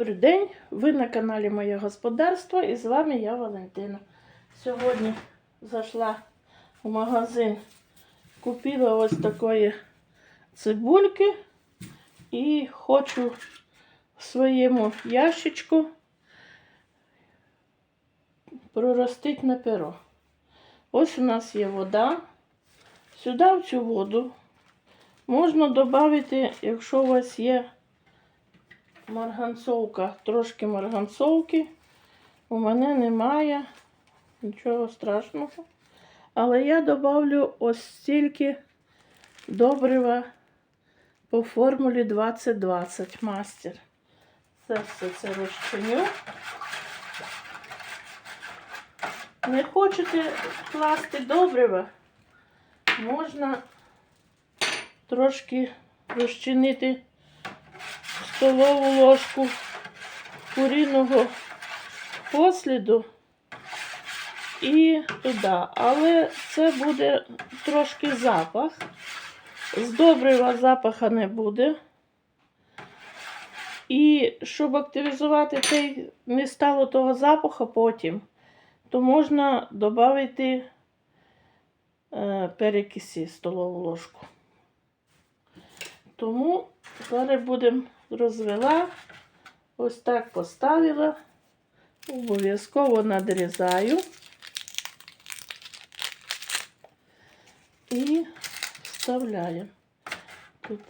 Добрий день! Ви на каналі Моє Господарство і з вами я Валентина. Сьогодні зайшла в магазин, купила ось такої цибульки і хочу в своєму ящичку проростити на перо. Ось у нас є вода. Сюди в цю воду можна додати, якщо у вас є марганцовка, трошки марганцовки. У мене немає нічого страшного. Але я добавлю ось стільки добрива по формулі 2020 мастер. Це все це розчиню. Не хочете класти добрива, можна трошки розчинити столову ложку куріного посліду і туди. Але це буде трошки запах. З добрива запаха не буде. І щоб активізувати цей, не стало того запаху потім, то можна додати е, перекисі столову ложку. Тому зараз будемо розвела, ось так поставила, обов'язково надрізаю і вставляю. Тут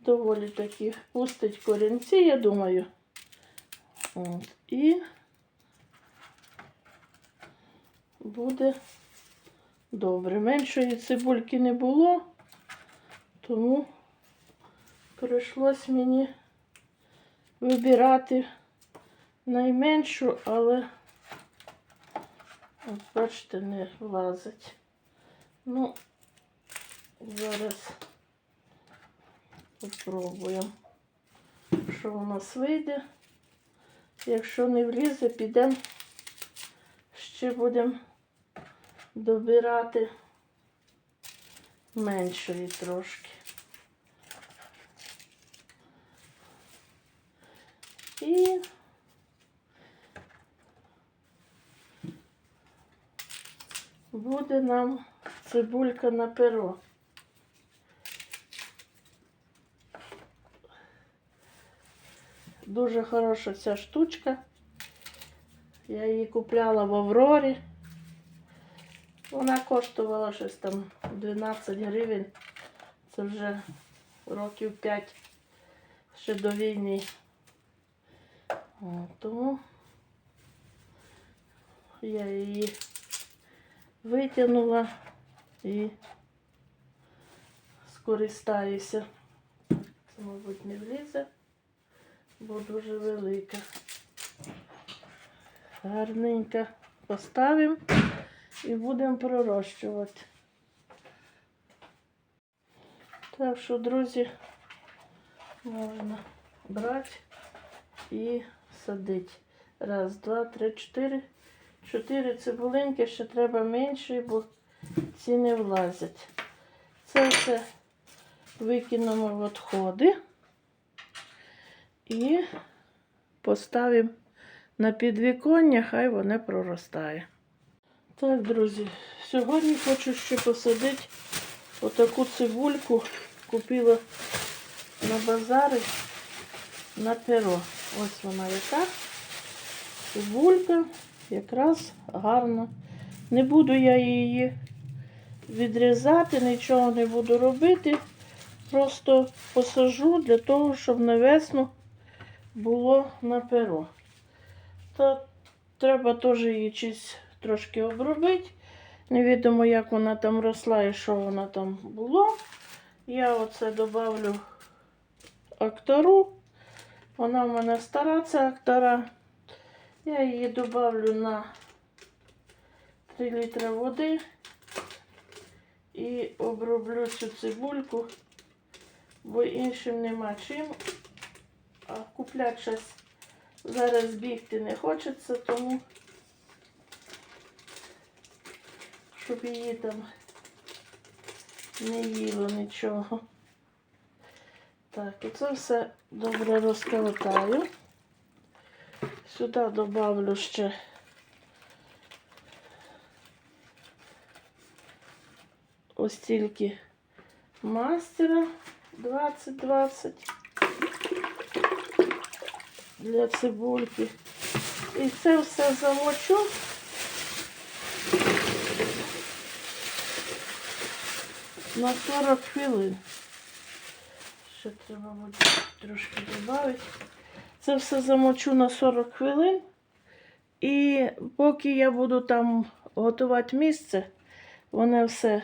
доволі таки пустить корінці, я думаю. От. І буде добре. Меншої цибульки не було, тому прийшлось мені вибирати найменшу, але, от бачите, не влазить. Ну, зараз спробуємо, що у нас вийде. Якщо не влізе, підемо, ще будемо добирати меншої трошки. І буде нам цибулька на перо. Дуже хороша ця штучка. Я її купляла в Аврорі. Вона коштувала щось там 12 гривень. Це вже років 5 ще до війни. Тому я її витягнула і скористаюся. Це, мабуть, не влізе, бо дуже велика. Гарненько поставимо і будемо пророщувати. Так що, друзі, можна брати і садити. Раз, два, три, чотири. Чотири цибулинки, ще треба менше, бо ці не влазять. Це все викинемо в відходи і поставимо на підвіконня, хай вони проростає. Так, друзі, сьогодні хочу ще посадити отаку цибульку. Купила на базарі на перо. Ось вона яка. Цибулька якраз гарна. Не буду я її відрізати, нічого не буду робити. Просто посажу для того, щоб на весну було на перо. Та треба теж її чись трошки обробити. Невідомо, як вона там росла і що вона там було. Я оце додавлю актору. Вона в мене стара ця актора. Я її додавлю на 3 літри води і оброблю цю цибульку, бо іншим нема чим. А купляти щось зараз бігти не хочеться, тому щоб її там не їло нічого. Так, і це все добре розколотаю. Сюди добавлю ще ось стільки мастера 20-20 для цибульки. І це все замочу. На 40 хвилин. Ще треба буде трошки додати. Це все замочу на 40 хвилин. І поки я буду там готувати місце, воно все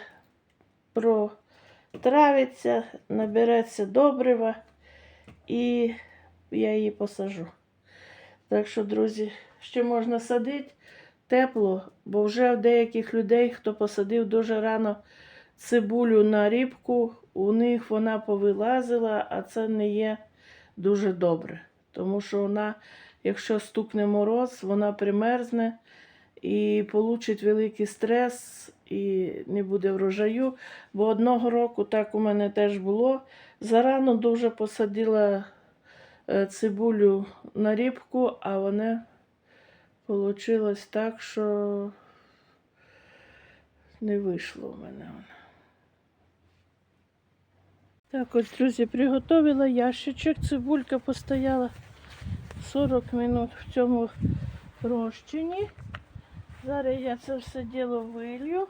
протравиться, набереться добрива і я її посажу. Так що, друзі, ще можна садити тепло, бо вже в деяких людей, хто посадив дуже рано цибулю на рібку, у них вона повилазила, а це не є дуже добре. Тому що вона, якщо стукне мороз, вона примерзне і получить великий стрес, і не буде врожаю. Бо одного року так у мене теж було. Зарано дуже посадила е, цибулю на рібку, а вона вийшло так, що не вийшло у мене. воно. Так, ось, друзі, приготувала ящичок. Цибулька постояла 40 минут в цьому розчині. Зараз я це все діло вилью.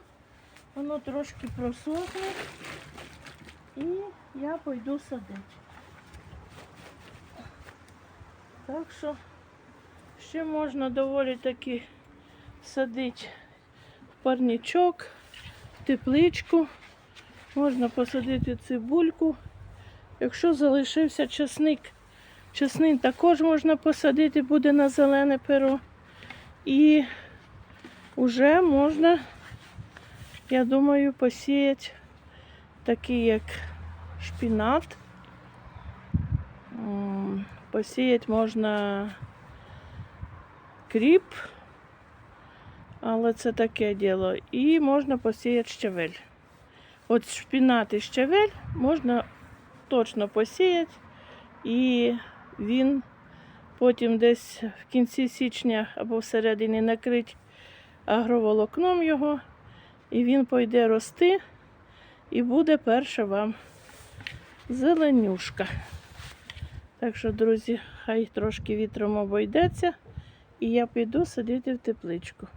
Воно трошки просохне. І я пойду садити. Так що ще можна доволі таки садити в парничок, в тепличку. Можна посадити цибульку. Якщо залишився часник, часник також можна посадити, буде на зелене перо. І вже можна, я думаю, посіяти такий як шпінат. Посіяти можна кріп, але це таке діло. І можна посіяти щавель. От шпінат і щавель можна точно посіяти, і він потім десь в кінці січня або всередині накрить агроволокном його, і він пойде рости, і буде перша вам зеленюшка. Так що, друзі, хай трошки вітром обойдеться, і я піду сидіти в тепличку.